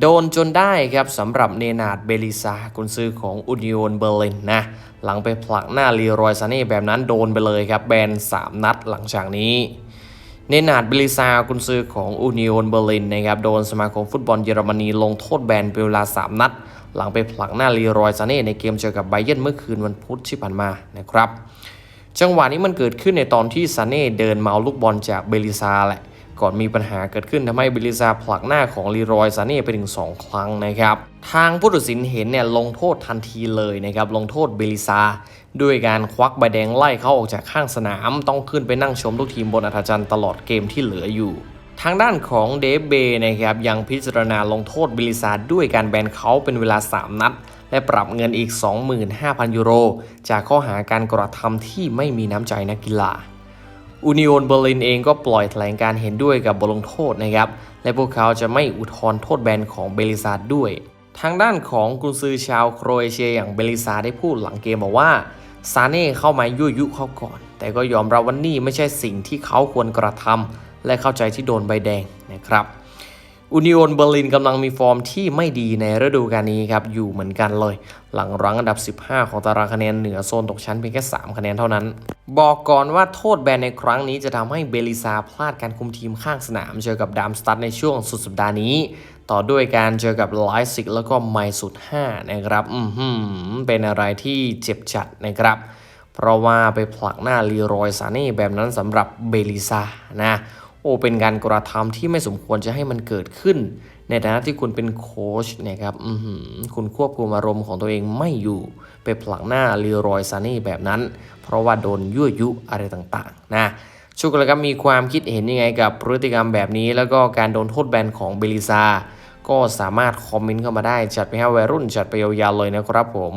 โดนจนได้ครับสำหรับเนนาดเบลิซากุนซือของอุนิโอนเบอร์ลินนะ หลังไปผลักหน้าลีรอยซาเน่แบบนั้นโดนไปเลยครับ แบน 3 นัดหลังจากนี้เนนาดเบลิซากุนซือของอุนิโอนเบอร์ลินนะครับโดนสมาคมฟุตบอลเยอรมนีลงโทษแบนเป็นเวลา 3 นัด หลังไปผลักหน้าลีรอยซาเน่ในเกมเจอกับไบเยนเมื่อคืนวันพุธที่ผ่านมานะครับจังหวะนี้มันเกิดขึ้นในตอนที่ซาเน่เดินเมาลูกบอลจากเบลิซาแหละ ก่อนมีปัญหาเกิดขึ้นทำให้เบลิซาผลักหน้าของลีรอยซาเน่ไปถึง 2 ครั้งนะครับ ทางผู้ตัดสินเห็นเนี่ยลงโทษทันทีเลยนะครับ ลงโทษเบลิซา ด้วยการควักใบแดงไล่เขาออกจากข้างสนาม ต้องขึ้นไปนั่งชมลูกทีมบนอัธจันทร์ตลอดเกมที่เหลืออยู่ทางด้านของเดฟเบย์นะครับ ยังพิจารณาลงโทษเบลิซาด้วยการแบนเขาเป็นเวลา 3 นัด และปรับเงินอีก 25,000 ยูโร จากข้อหาการกระทำที่ไม่มีน้ำใจนักกีฬา อุนิโอนเบอร์ลินเองก็ปล่อยแถลงการเห็นด้วยกับบทลงโทษนะครับ และพวกเขาจะไม่อุทธรณ์โทษแบนของเบลิซาร์ด้วย ทางด้านของกุนซือชาวโครเอเชียอย่างเบลิซาร์ได้พูดหลังเกมบอกว่าซาเน่เข้ามายั่วยุเขาก่อน แต่ก็ยอมรับว่านี่ไม่ใช่สิ่งที่เขาควรกระทำและเข้าใจที่โดนใบแดงนะครับ อุนิโอนเบอร์ลินกำลังมีฟอร์มที่ไม่ดีในฤดูกาลนี้ครับ อยู่เหมือนกันเลย หลังรั้งอันดับ 15 ของตารางคะแนนเหนือโซนตกชั้นเพียงแค่ 3 คะแนนเท่านั้น บอกก่อนว่าโทษแบนในครั้งนี้จะทำให้เบลิซาพลาดการคุมทีมข้างสนามเจอกับดามสตัดในช่วงสุดสัปดาห์นี้ ต่อด้วยการเจอกับไลซิกแล้วก็ไมสุด 5 นะครับอือหือเป็นอะไรที่เจ็บจัดนะครับ เพราะว่าไปผลักหน้าลีรอยซาเน่แบบนั้นสำหรับเบลิซานะ โอ้เป็นการกระทำที่ไม่สมควรจะให้มันเกิดขึ้น ในฐานะที่คุณเป็นโค้ชนะครับคุณควบคุมอารมณ์ของตัวเองไม่อยู่ ไปผลักหน้าลีรอยซาเน่แบบนั้น เพราะว่าโดนยั่วยุอะไรต่างๆ นะชุกแล้วก็มีความคิดเห็นยังไงกับพฤติกรรมแบบนี้ แล้วก็การโดนโทษแบนของเบลิซา ก็สามารถคอมเมนต์เข้ามาได้ จัดไปให้วัยรุ่นจัดไปยาวๆเลยนะครับผม